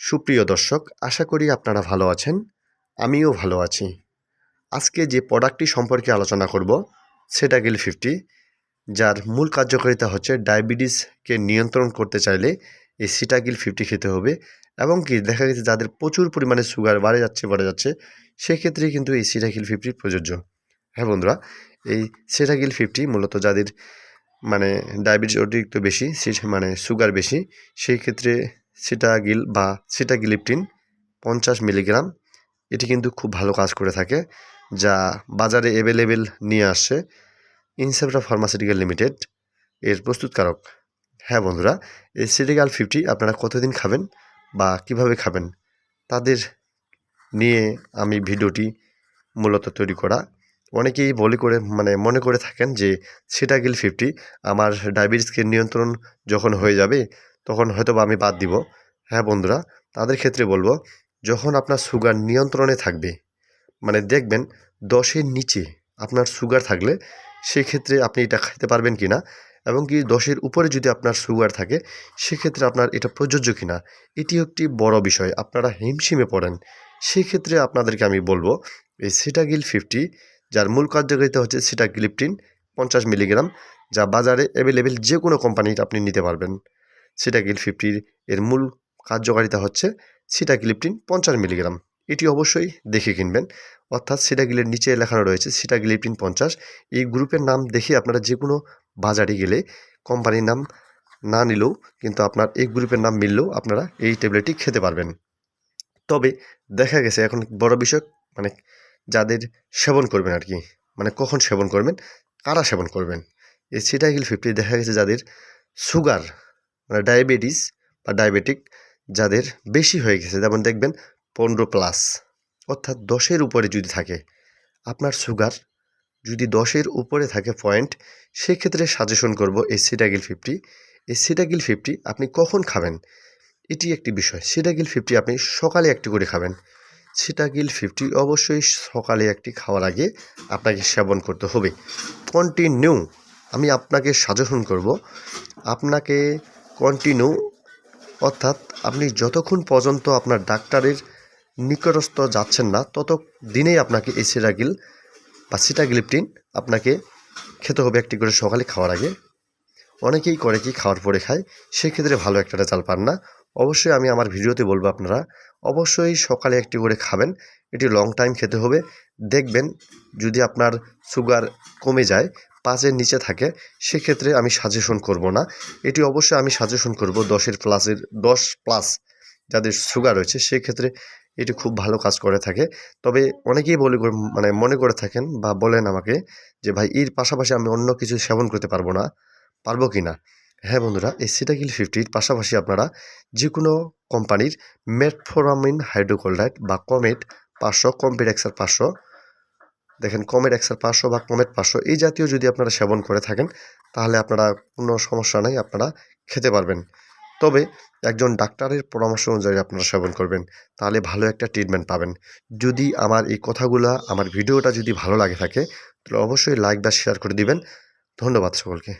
সুপ্রিয় দর্শক, আশা করি আপনারা ভালো আছেন। আমিও ভালো আছি। আজকে যে প্রোডাক্টটি সম্পর্কে আলোচনা করব, সেটা গিল ফিফটি যার মূল কার্যকারিতা হচ্ছে ডায়াবেটিসকে নিয়ন্ত্রণ করতে চাইলে এই সিটাগিল ফিফটি খেতে হবে এবং কি দেখা গেছে যাদের প্রচুর পরিমাণে সুগার বাড়ে যাচ্ছে বাড়ে যাচ্ছে সেক্ষেত্রে কিন্তু এই সিটাগিল ফিফটি প্রযোজ্য। হ্যাঁ বন্ধুরা, এই সিটাগিল ফিফটি মূলত যাদের মানে ডায়াবেটিস অতিরিক্ত বেশি মানে সুগার বেশি, সেই ক্ষেত্রে সিটাগিল বা সিটাগিলিপটিন পঞ্চাশ মিলিগ্রাম। এটি কিন্তু খুব ভালো কাজ করে থাকে, যা বাজারে অ্যাভেলেবেল নিয়ে আসছে ইনসেপ্টা ফার্মাসিউটিক্যাল লিমিটেড এর প্রস্তুতকারক। হ্যাঁ বন্ধুরা, এই সিটিক্যাল ফিফটি আপনারা কতদিন খাবেন বা কীভাবে খাবেন তাদের নিয়ে আমি ভিডিওটি মূলত তৈরি করা। অনেকেই বলে করে মানে মনে করে থাকেন যে সিটাগিল ফিফটি আমার ডায়াবেটিসকে নিয়ন্ত্রণ যখন হয়ে যাবে তখন হয়তো বা আমি বাদ দিব। হ্যাঁ বন্ধুরা, তাদের ক্ষেত্রে বলব, যখন আপনার সুগার নিয়ন্ত্রণে থাকবে মানে দেখবেন দশের নিচে আপনার সুগার থাকলে সেক্ষেত্রে আপনি এটা খেতে পারবেন কি না এবং কি দশের উপরে যদি আপনার সুগার থাকে, সেক্ষেত্রে আপনার এটা প্রযোজ্য কি না এটি একটি বড় বিষয়। আপনারা হিমশিমে পড়েন। সেক্ষেত্রে আপনাদেরকে আমি বলব, এই সিটাগিল ফিফটি যার মূল কার্যকারিতা হচ্ছে সিটাগিলিপটিন পঞ্চাশ মিলিগ্রাম যা বাজারে অ্যাভেলেবেল যে কোনো কোম্পানির আপনি নিতে পারবেন। সিটাগিল ফিফটির এর মূল কার্যকারিতা হচ্ছে সিটাগিলিপটিন পঞ্চাশ মিলিগ্রাম। এটি অবশ্যই দেখে কিনবেন। অর্থাৎ সিটাগিলের নিচে লেখানো রয়েছে সিটাগিলিপটিন পঞ্চাশ। এই গ্রুপের নাম দেখে আপনারা যে কোনো বাজারে গেলে কোম্পানির নাম না নিলেও কিন্তু আপনার এই গ্রুপের নাম মিললেও আপনারা এই ট্যাবলেটটি খেতে পারবেন। তবে দেখা গেছে এখন বড় বিষয় মানে যাদের সেবন করবেন আর কি মানে কখন সেবন করবেন, কারা সেবন করবেন? এই সিটাগিল ফিফটি দেখা গেছে যাদের সুগার মানে ডায়াবেটিস বা ডায়াবেটিক যাদের বেশি হয়ে গেছে, যেমন দেখবেন পনেরো প্লাস অর্থাৎ দশের উপরে যদি থাকে, আপনার সুগার যদি দশের উপরে থাকে পয়েন্ট সেক্ষেত্রে সাজেশন করব এই সিটাগিল ফিফটি এই সিটাগিল ফিফটি আপনি কখন খাবেন? এটি একটি বিষয়। সিটাগিল ফিফটি আপনি সকালে একটি করে খাবেন। সিটাগিল ফিফটি অবশ্যই সকালে একটি খাওয়ার আগে আপনাকে সেবন করতে হবে। কন্টিনিউ আমি আপনাকে সাজেশন করব, আপনাকে কন্টিনিউ অর্থাৎ আপনি যতক্ষণ পর্যন্ত আপনার ডাক্তারের নিকটস্থ যাচ্ছেন না তত দিনেই আপনাকে এই সিটাগিল বা সিটাগিলিপটিন আপনাকে খেতে হবে একটি করে সকালে খাওয়ার আগে। অনেকেই করে কি খাওয়ার পরে খায়, সেক্ষেত্রে ভালো একটা রেজাল্ট পান না। অবশ্যই আমি আমার ভিডিওতে বলব আপনারা, অবশ্যই সকালে একটি করে খাবেন, এটি লং টাইম খেতে হবে। দেখবেন যদি আপনার সুগার কমে যায় পাঁচের নিচে থাকে, সেক্ষেত্রে আমি সাজেশন করব না। এটি অবশ্যই আমি সাজেশন করব দশের প্লাসের, দশ প্লাস যাদের সুগার রয়েছে, সেক্ষেত্রে এটি খুব ভালো কাজ করে থাকে। তবে অনেকেই বলে মানে মনে করে থাকেন বা বলেন আমাকে যে, ভাই, এর পাশাপাশি আমি অন্য কিছু সেবন করতে পারব না। পারব কি না? হ্যাঁ বন্ধুরা, এই সিটাকিল ফিফটির পাশাপাশি আপনারা যে কোনো কোম্পানির মেটফোরামিন হাইড্রোকোল্ডাইট বা কমেট পাঁচশো কম্পিট এক্সার পাঁচশো দেখেন কমেট এক্সার পাঁচশো বা কমেট পাঁচশো, এই জাতীয় যদি আপনারা সেবন করে থাকেন, তাহলে আপনারা কোনো সমস্যা নাই, আপনারা খেতে পারবেন। তবে একজন ডাক্তারের পরামর্শ অনুযায়ী আপনারা সেবন করবেন, তাহলে ভালো একটা ট্রিটমেন্ট পাবেন। যদি আমার এই কথাগুলো, আমার ভিডিওটা যদি ভালো লাগে থাকে, তাহলে অবশ্যই লাইক বা শেয়ার করে দিবেন। ধন্যবাদ সকলকে।